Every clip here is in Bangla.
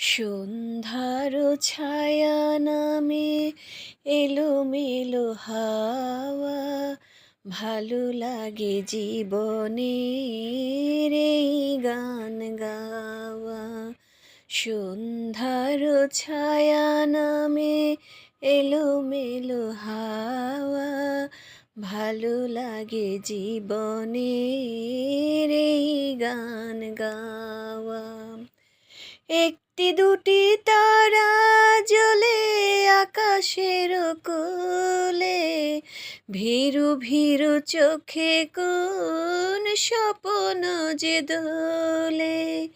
সন্ধ্যার ছায়া নামে এলোমেলো হাওয়া। ভালো লাগে জীবনে এই গান গাওয়া। সন্ধ্যার ছায়া নামে এলোমেলো হাওয়া। ভালো লাগে জীবনে এই গান গাওয়া। একটি দুটি তারা জ্বলে আকাশের কোলে। ভীরু ভীরু চোখে কোন স্বপন যে দোলে।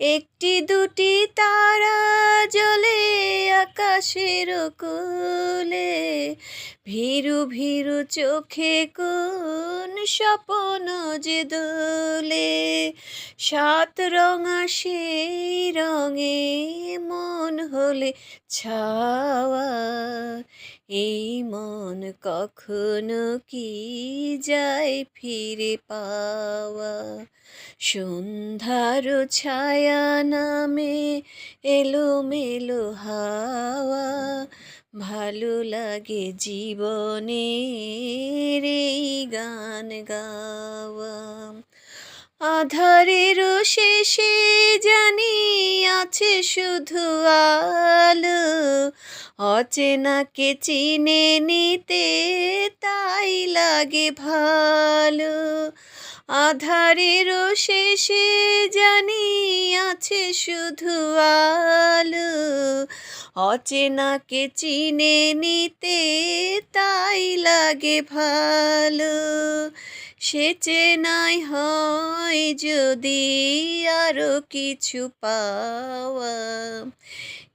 একটি দুটি তারা জ্বলে আকাশের কোলে। ভীরু ভীরু চোখে কোন স্বপন যে দোলে। সাত রঙা সেই রঙে মন হলে ছাওয়া, এই মন কখনো কি যায় ফিরে পাওয়া? সন্ধ্যার ছায়া নামে এলোমেলো হাওয়া, ভালো লাগে জীবনে এই গান গাওয়া। আধারের শেষে জানি আছে শুধু আলো। অচেনাকে চিনে নিতে তাই লাগে ভালো। আধারের শেষে জানি আছে শুধু আলো। অচেনাকে চিনে নিতে তাই লাগে ভালো। সে চেনাই হয় যদি আরও কিছু পাওয়া।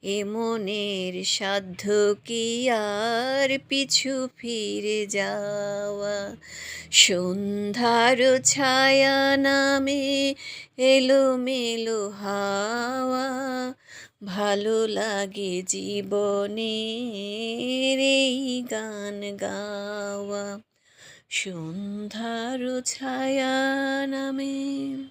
এ মনের সাধ্য কি আর পিছু ফিরে যাওয়া? সন্ধ্যার ছায়া নামে এলোমেলো হাওয়া। ভালো লাগে জীবনে এই গান গাওয়া। সন্ধ্যার ছায়া নামে।